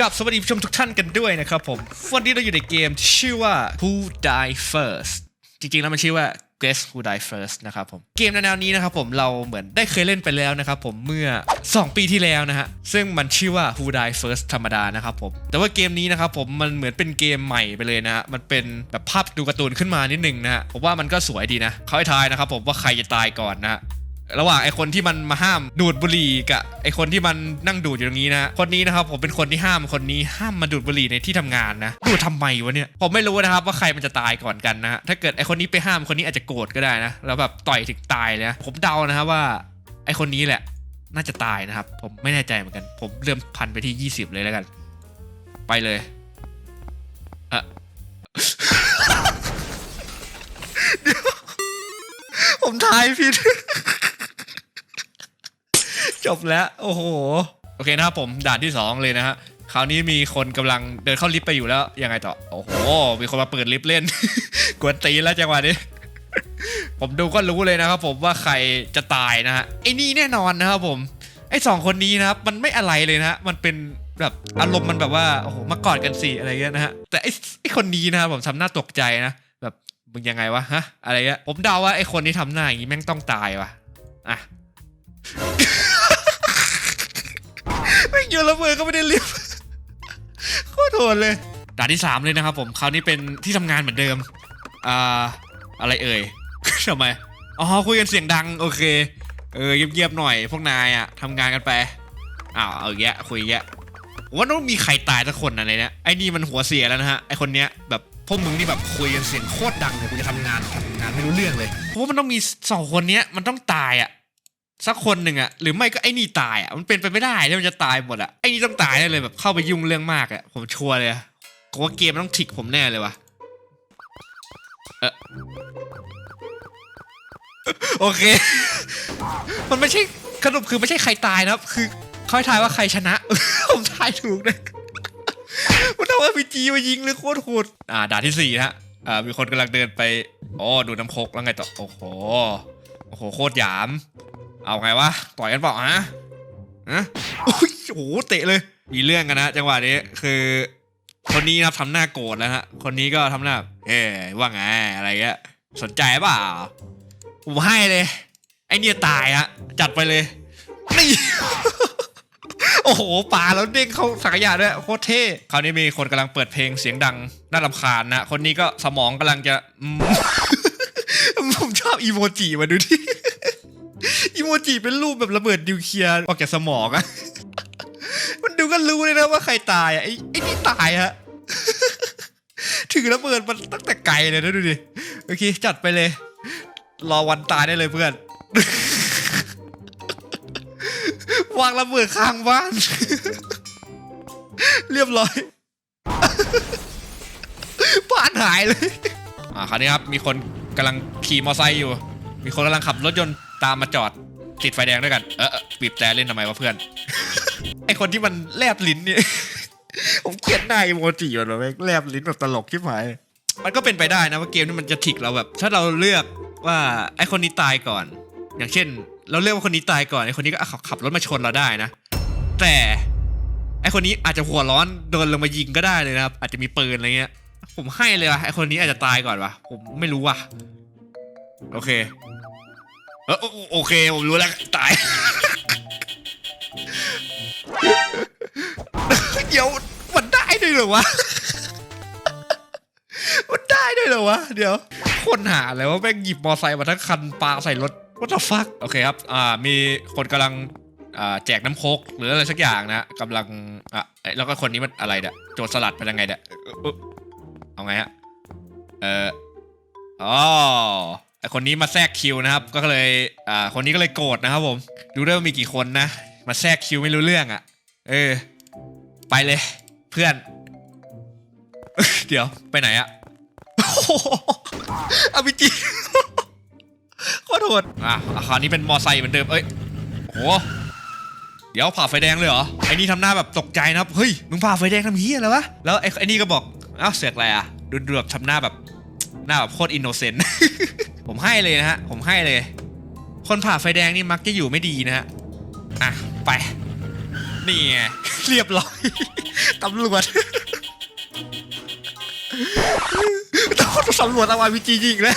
กับสวัสดีผู้ชมทุกท่านกันด้วยนะครับผม วันนี้เราอยู่ในเกมที่ชื่อว่า Who Die First จริงๆแล้วมันชื่อว่า Guess Who Die First นะครับผม เกมแนวๆนี้นะครับผมเราเหมือนได้เคยเล่นไปแล้วนะครับผมเมื่อ 2 ปีที่แล้วนะฮะ ซึ่งมันชื่อว่า Who Die First ธรรมดานะครับผม แต่ว่าเกมนี้นะครับผมมันเหมือนเป็นเกมใหม่ไปเลยนะฮะ มันเป็นแบบภาพดูการ์ตูนขึ้นมานิดนึงนะฮะ ผมว่ามันก็สวยดีนะเขาให้ทายนะครับผมว่าใครจะตายก่อนนะฮะ ระหว่างไอคนที่มันมาห้ามดูดบุหรี่กับไอคนที่มันนั่งดูดอยู่ตรงนี้นะคนนี้นะครับผมเป็นคนที่ห้ามคนนี้ห้ามมาดูดบุหรี่ในที่ทำงานนะดูดทำไมวะเนี่ยผมไม่รู้นะครับว่าใครมันจะตายก่อนกันนะถ้าเกิดไอคนนี้ไปห้ามคนนี้อาจจะโกรธก็ได้นะแล้วแบบต่อยถึงตายเลยนะผมเดานะครับว่าไอคนนี้แหละ น่าจะตายนะครับ ผมไม่แน่ใจเหมือนกัน ผมเริ่มพันไปที่ 20 เลยแล้วกัน ไปเลยเอะเดี๋ยวผมทายผิด จบแล้ว โอ้โห โอเคนะครับผมด่านที่ 2 เลยนะฮะคราวนี้มีคนกำลังเดินเข้าลิฟต์ไปอยู่แล้ว ยังไงต่อ โอ้โห มีคนมาเปิดลิฟต์เล่น กวนตีแล้วจังหวะนี้ ผมดูก็รู้เลยนะครับผมว่าใครจะตายนะฮะไอ้นี่แน่นอนนะครับผม ไอ้สองคนนี้นะครับมันไม่อะไรเลยนะฮะมันเป็นแบบอารมณ์มันแบบว่าโอ้โหมากอดกันสิอะไรเงี้ยนะฮะแต่ไอ้ไอ้คนนี้นะครับผมทำหน้าตกใจนะแบบมึงยังไงวะฮะอะไรเงี้ยผมเดาว่าไอ้คนที่ทำหน้าอย่างนี้แม่งต้องตายว่ะอะ โยนระเบิดก็ไม่ได้เรียบโคตรโหดเลยด่านที่3เลยนะครับผมคราวนี้เป็นที่ทำงานเหมือนเดิมอ่าอะไรเอ่ยทำไมอ๋อคุยกันเสียงดังโอเคเออเงียบๆหน่อย พวกนายอะทำงานกันไปอ้าวเอาอีกแยะคุยแยะว่าต้องมีใครตายสักคนนะในเนี้ยไอ้นี่มันหัวเสียแล้วนะฮะไอคนเนี้ยแบบพวกมึงนี่แบบคุยกันเสียงโคตรดังเลยกูจะทำงานทำงานไม่รู้เรื่องเลยเพราะว่ามันต้องมีสองคนเนี้ยมันต้องตายอะ สักคนหนึ่งอะหรือไม่ก็ไอ้นี่ตายอะมันเป็นไปไม่ได้ที่มันจะตายหมดอะไอ้นี่ต้องตายแน่เลยแบบเข้าไปยุ่งเรื่องมากอะผมชัวร์เลยกูว่าเกมมันต้องถิกผมแน่เลยวะเออโอเค มันไม่ใช่ขนมคือไม่ใช่ใครตายนะครับ คือเขาให้ทายว่าใครชนะ ผมทายถูกเลยมันเอาพีจีมายิงเลยโคตรโหดอ่าด่านที่สี่นะฮะอ่ามีคนกำลังเดินไปอ๋อดูน้ำพกแล้วไงต่อโอ้โหโอ้โหโคตรหยาม เอาไงวะต่อยกันเปล่าฮะฮะโอ้โอ้โหเตะเลย มีเรื่องกันนะจังหวะนี้คือ คนนี้นะครับทำหน้าโกรธแล้วฮะคนนี้ก็ทำหน้า เอ๊ว่าไงอะไรเงี้ยสนใจเปล่าผมให้เลย ไอเนี่ยตายฮะจัดไปเลยนี่โอ้โหป่าแล้วเด้งเข้าสักยะด้วยโคตรเท่คราวนี้มีคนกำลังเปิดเพลงเสียงดังน่ารำคาญนะ คนนี้ก็สมองกำลังจะผมชอบอีโมจิมาดูดิ อีโมจิเป็นรูปแบบระเบิดนิวเคลียร์ออกจากสมองอะมันดูก็รู้เลยนะว่าใครตายอะไอ้ไอ้นี่ตายฮะถือระเบิดมันตั้งแต่ไกลเลยนะดูดิโอเคจัดไปเลย รอวันตายได้เลยเพื่อน วางระเบิดข้างบ้าน เรียบร้อยบ้านหายเลย อ่าคราวนี้ครับ มีคนกำลังขี่มอเตอร์ไซค์อยู่ มีคนกำลังขับรถยนต์ตามมาจอด ติดไฟแดงด้วยกันเออเออบีบแต่เล่นทำไมวะเพื่อน ไอคนที่มันแลบลิ้นเนี่ย ผมเกลียดหน้าอีโมจิมันแบบแลบลิ้นแบบตลกที่หมาย มันก็เป็นไปได้นะว่าเกมนี้มันจะถิกเราแบบ ถ้าเราเลือกว่าไอคนนี้ตายก่อน อย่างเช่น เราเลือกว่าคนนี้ตายก่อนไอคนนี้ก็ขับรถมาชนเราได้นะ แต่ไอคนนี้อาจจะหัวร้อนโดนลงมายิงก็ได้เลยนะครับ อาจจะมีปืนอะไรเงี้ย ผมให้เลยว่ะไอคนนี้อาจจะตายก่อนว่ะผมไม่รู้ว่ะ โอเค เออโอเค ผมรู้แล้ว ตาย เดี๋ยวมันได้ด้วยเหรอวะ มันได้ด้วยเหรอวะ เดี๋ยว คนหาเลยว่าแม่งหยิบมอไซค์มาทั้งคันปาใส่รถ what the fuck โอเคครับ อ่า มีคนกำลังอ่าแจกน้ำโคกหรืออะไรสักอย่างนะกำลังอะแล้วก็คนนี้มันอะไรเนี่ยโจรสลัดเป็นยังไงเนี่ยเอ่อเอ่อเอาไงฮะ เอออ๋อ ไอคนนี้มาแทรกคิวนะครับ ก็เลยอ่าคนนี้ก็เลยโกรธนะครับผม ดูได้ว่ามีกี่คนนะ มาแทรกคิวไม่รู้เรื่องอะ่ะ เออ ไปเลย เพื่อน เดี๋ยวไปไหนอะโอ้โหเอาไปจีขอโทษอะคราวนี้เป็นมอไซค์เหมือนเดิม เอ้ยโหเดี๋ยวผ่าไฟแดงเลยเหรอ ไอ้นี่ทำหน้าแบบตกใจนะครับ เฮ้ย มึงผ่าไฟแดงทำเฮียอะไรวะ แล้วไอ้ไอ้นี่ก็บอกเอ้าเสือกอะไรอะดูดูแบบทำหน้าแบบ หน้าแบบโคตรอินโนเซนต์ ผมให้เลยนะฮะ ผมให้เลย คนผ่าไฟแดงนี่มักจะอยู่ไม่ดีนะฮะ อะ ไป นี่ไง เรียบร้อย ตำรวจต้องสำรวจเอา RPG ยิงเลย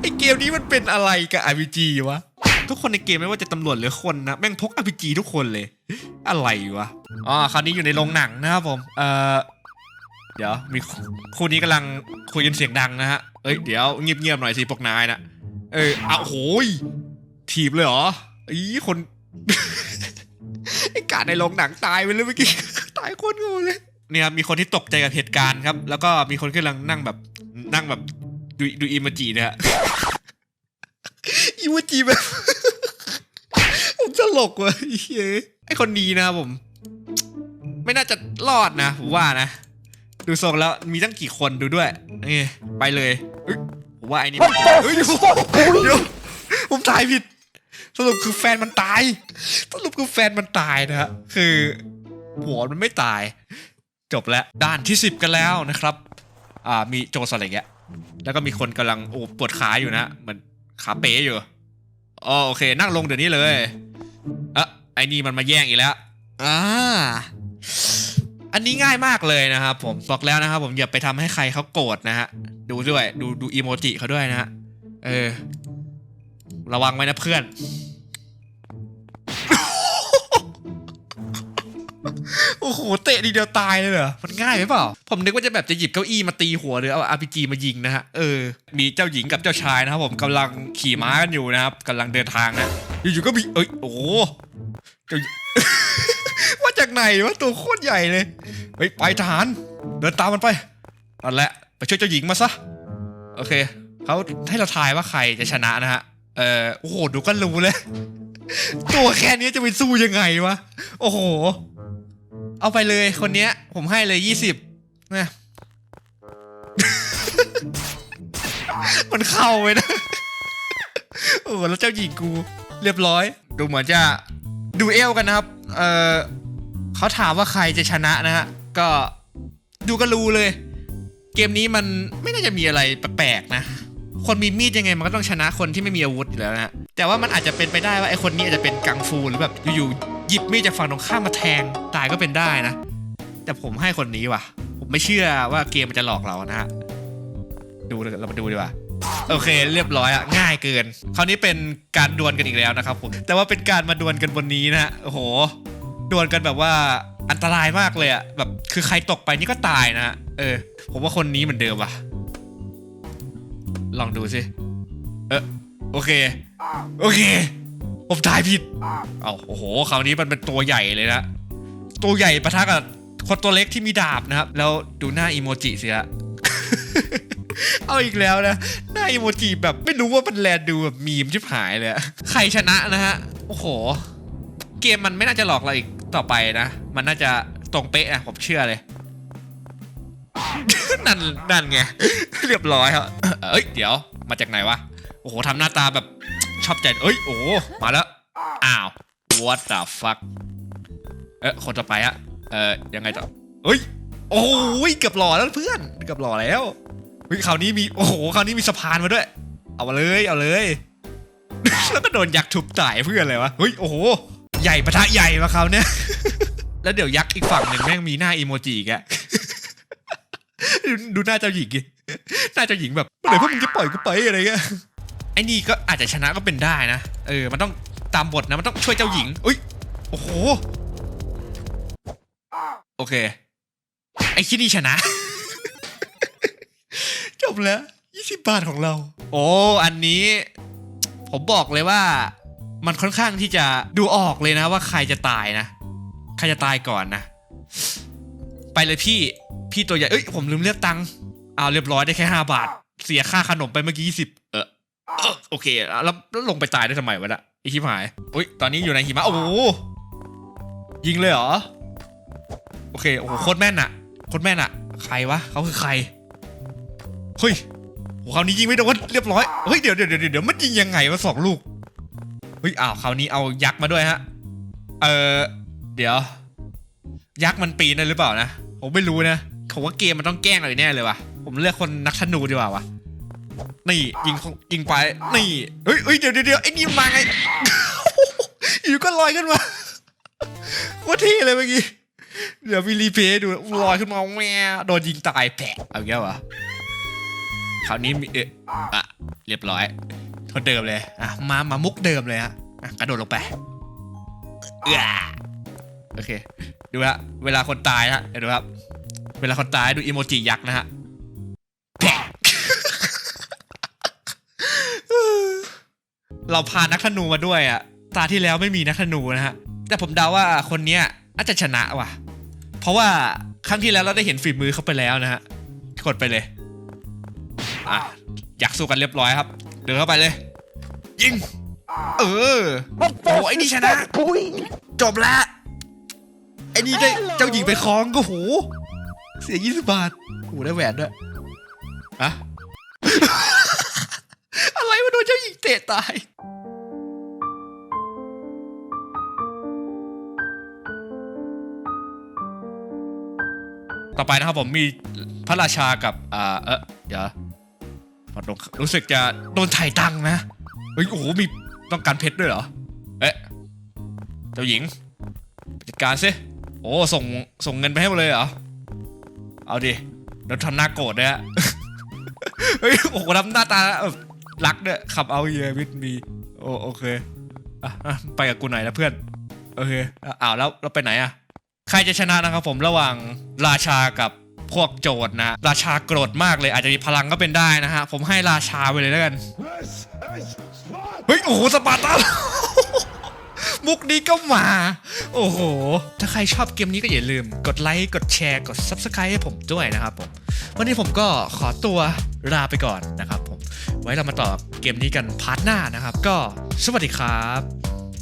ไอเกมนี้มันเป็นอะไรกับ RPG วะ ทุกคนในเกมไม่ว่าจะตำรวจหรือคนนะ แม่งพก RPG ทุกคนเลย อะไรวะ อ๋อ คราวนี้อยู่ในโรงหนังนะครับผม เอ่อ เดี๋ยวมีคู่นี้กำลังคุยกันเสียงดังนะฮะ เอ้ยเดี๋ยวเงียบๆหน่อยสิพวกนายนะเอออ้าโหยถีบเลยเหรออีคนไอ้กาดในโรงหนังตายไปเลยเมื่อกี้ตายโคนงูเลยเนี่ยมีคนที่ตกใจกับเหตุการณ์ครับ แล้วก็มีคนกำลังนั่งแบบนั่งแบบดูดูอิมจิเนี่ยฮะอิมจิแบบผมตลกว่ะไอ้เหี้ไอคนนี้นะผม ไม่น่าจะรอดนะผมว่านะ ดูทรงแล้วมีตั้งกี่คนดูด้วยนี่ไปเลยเอ้ยผมว่าไอ้นี่มันเฮ้ยเดี๋ยวเดี๋ยวผมถ่ายผิด สรุปคือแฟนมันตาย สรุปคือแฟนมันตายนะฮะคือหัวมันไม่ตาย จบแล้วด้านที่สิบกันแล้วนะครับ อ่ามีโจรสอะไรเงี้ยแล้วก็มีคนกำลังโอ้ปวดขาอยู่นะเหมือนขาเป๋อยู่อ๋อโอเค นั่งลงเดี๋ยวนี้เลยเอะไอ้นี่มันมาแย่งอีกแล้วอ่า อันนี้ง่ายมากเลยนะครับผมบอกแล้วนะครับผมอย่าไปทำให้ใครเขาโกรธนะฮะดูด้วยดูดูอีโมจิเขาด้วยนะฮะเออ ระวังไว้นะเพื่อน โอ้โหเตะดีเดียวตายเลยเหรอมันง่ายไหมเปล่า ผมนึกว่าจะแบบจะหยิบเก้าอี้มาตีหัวหรือเอา RPG มายิงนะฮะเออมีเจ้าหญิงกับเจ้าชายนะครับผมกำลังขี่ม้ากันอยู่นะครับกำลังเดินทางนะอยู่ๆก็มีเอ้ยโอ้เจ้า ไหนวะตัวโคตรใหญ่เลยเฮ้ยไปทหาร เดินตามมันไปนั่นแหละไปช่วยเจ้าหญิงมาซะโอเคเขาให้เราทายว่าใครจะชนะนะฮะเออโอ้โหดูก็รู้เลย ตัวแค่นี้จะไปสู้ยังไงวะโอ้โห เอาไปเลยคนเนี้ย ผมให้เลยยี่สิบนะมันเข้าไปนะโอ้โหแล้วเจ้าหญิงกู เรียบร้อย ดูเหมือนจะดูเอลกันนะครับ เออ เขาถามว่าใครจะชนะนะฮะ ก็ดูก็รู้เลย เกมนี้มันไม่น่าจะมีอะไรแปลกๆนะ คนมีมีดยังไงมันก็ต้องชนะคนที่ไม่มีอาวุธอยู่แล้วนะฮะ แต่ว่ามันอาจจะเป็นไปได้ว่าไอคนนี้อาจจะเป็นกังฟูหรือแบบอยู่ๆหยิบมีดจากฝั่งตรงข้ามมาแทงตายก็เป็นได้นะ แต่ผมให้คนนี้ว่ะ ผมไม่เชื่อว่าเกมมันจะหลอกเรานะฮะ ดูเรามาดูดีกว่าโอเคเรียบร้อยอะง่ายเกิน คราวนี้เป็นการดวลกันอีกแล้วนะครับผมแต่ว่าเป็นการมาดวลกันบนนี้นะโอ้โห ดวลกันแบบว่าอันตรายมากเลยอะแบบคือใครตกไปนี่ก็ตายนะเออ ผมว่าคนนี้เหมือนเดิมว่ะ ลองดูสิ เออโอเค โอเค ผมทายผิดเอาโอ้โหคราวนี้มันเป็นตัวใหญ่เลยนะ ตัวใหญ่ปะทะกับคนตัวเล็กที่มีดาบนะครับ แล้วดูหน้าอีโมจิสิฮะเอาอีกแล้วนะ หน้าอีโมจิแบบไม่รู้ว่ามันแลดูแบบมีมชิบหายเลย ใครชนะนะฮะ โอ้โห เกมมันไม่น่าจะหลอกเราอีก ต่อไปนะ มันน่าจะตรงเป๊ะอะผมเชื่อเลย นั่นนั่นไง เรียบร้อยครับเอ้ยเดี๋ยวมาจากไหนวะ โอ้โหทำหน้าตาแบบชอบใจ เอ้ย โอ้มาแล้ว อ้าว what the fuck เอ๊ะคนต่อไปอะเออยังไงต่อเฮ้ย โอ้ยเกือบหล่อแล้วเพื่อนเกือบหล่อแล้วเฮ้ยคราวนี้มี โอ้โหคราวนี้มีสะพานมาด้วย เอามาเลย เอาเลย แล้วก็โดนยักษ์ทุบตายเพื่อนเลยวะ เฮ้ย โอ้โห ใหญ่ปะทะใหญ่มาเขาวเนี่ย แล้วเดี๋ยวยักษ์อีกฝั่งหนึ่งแม่งมีหน้าอีโมจิอีกอะดูดูหน้าเจ้าหญิงดิหน้าเจ้าหญิงแบบเมื่อไหร่พวกมึงจะปล่อยกูไปอะไรเงี้ยไอ้นี่ก็อาจจะชนะก็เป็นได้นะ เออ มันต้องตามบทนะ มันต้องช่วยเจ้าหญิงอุ้ย โอ้โห โอเค ไอ้คิดนี่ชนะ จบแล้ว 20 บาทของเรา โอ้ อันนี้ ผมบอกเลยว่า มันค่อนข้างที่จะดูออกเลยนะว่าใครจะตายนะ ใครจะตายก่อนนะ ไปเลยพี่ พี่ตัวใหญ่ เอ้ยผมลืมเลือกตังค์เอาเรียบร้อยได้แค่5บาท เสียค่าขนมไปเมื่อกี้20เออเออโอเค แล้วแล้วลงไปตายได้ทำไมวะน่ะไอชิบหายอุ้ยตอนนี้อยู่ในหิมะโอ้โหยิงเลยเหรอ โอเคโอ้โหโคตรแม่นอะโคตรแม่นอะใครวะเขาคือใครเฮ้ยโอ้คราวนี้ยิงไม่โดนเรียบร้อยเฮ้ยเดี๋ยวเดี๋ยวเดี๋ยวเดี๋ยวมันยิงยังไงวะสองลูก เฮ้ยอ้าวคราวนี้เอายักษ์มาด้วยฮะ เออเดี๋ยว ยักษ์มันปีนได้หรือเปล่านะ ผมไม่รู้นะผมว่าเกมมันต้องแกล้งอะไรแน่เลยว่ะ ผมเลือกคนนักธนูดีกว่าวะนี่ยิงยิงไปนี่เฮ้ยเฮ้ยเดี๋ยวเดี๋ยวไอ้นี่มาไงอยู่ก็ลอยขึ้นมาโคตรเท่เลยเมื่อกี้เดี๋ยวมีรีเพย์ดูลอยขึ้นมาแม่โดนยิงตายแผลเอางเงี้ยวะคราวนี้มีเอะอะเรียบร้อย คนเดิมเลยอะมามามุกเดิมเลยฮะอะกระโดดลงไปเอื้อโอเค ดูฮะเวลาคนตายฮะเดี๋ยวดูครับ เวลาคนตายดูอีโมจิยักษ์นะฮะแผลเราพานักธนูมาด้วยอะตาที่แล้วไม่มีนักธนูนะฮะแต่ผมเดาว่าคนเนี้ยอาจจะชนะว่ะ เพราะว่าครั้งที่แล้วเราได้เห็นฝีมือเขาไปแล้วนะฮะกดไปเลยอะอยากสู้กันเรียบร้อยครับ เดินเข้าไปเลย ยิง เออโอ้ไอ้นี่ชนะ จบล้วไอ้นี่ได้เจ้าหญิงไปคล้องก็โห เสียยี่สิบบาทโหได้แหวนด้วยอะอะไรมาโดนเจ้าหญิงเตะตายต่อไปนะครับผมมีพระราชากับอ่าเออเดี๋ยว พอโดนรู้สึกจะโดนถ่ายตังค์นะ เฮ้ย โอ้โห มีต้องการเพชรด้วยเหรอ เอ๊ะ เจ้าหญิงจัดการสิ โอ้ ส่ง ส่งเงินไปให้หมดเลยเหรอ เอาดิเดี๋ยวทำหน้าโกรธด้วยฮะ เฮ้ย โอ้โหทำหน้าตาแบบรักเนี่ยขับเอาเยวิทมี โอโอเคอะไปกับกูหน่อยนะเพื่อน โอเคอ้าวแล้วเราไปไหนอะ ใครจะชนะนะครับผมระหว่างราชากับ พวกโจรนะราชาโกรธมากเลยอาจจะมีพลังก็เป็นได้นะฮะ ผมให้ราชาไปเลยแล้วกัน เฮ้ย โอ้โห สปาร์ตันมุกนี้ก็มา โอ้โห ถ้าใครชอบเกมนี้ก็อย่าลืม กดไลค์ กดแชร์ กด Subscribe ให้ผมด้วยนะครับผม วันนี้ผมก็ขอตัวลาไปก่อนนะครับผม ไว้เรามาต่อเกมนี้กันพาร์ทหน้านะครับ ก็สวัสดีครับ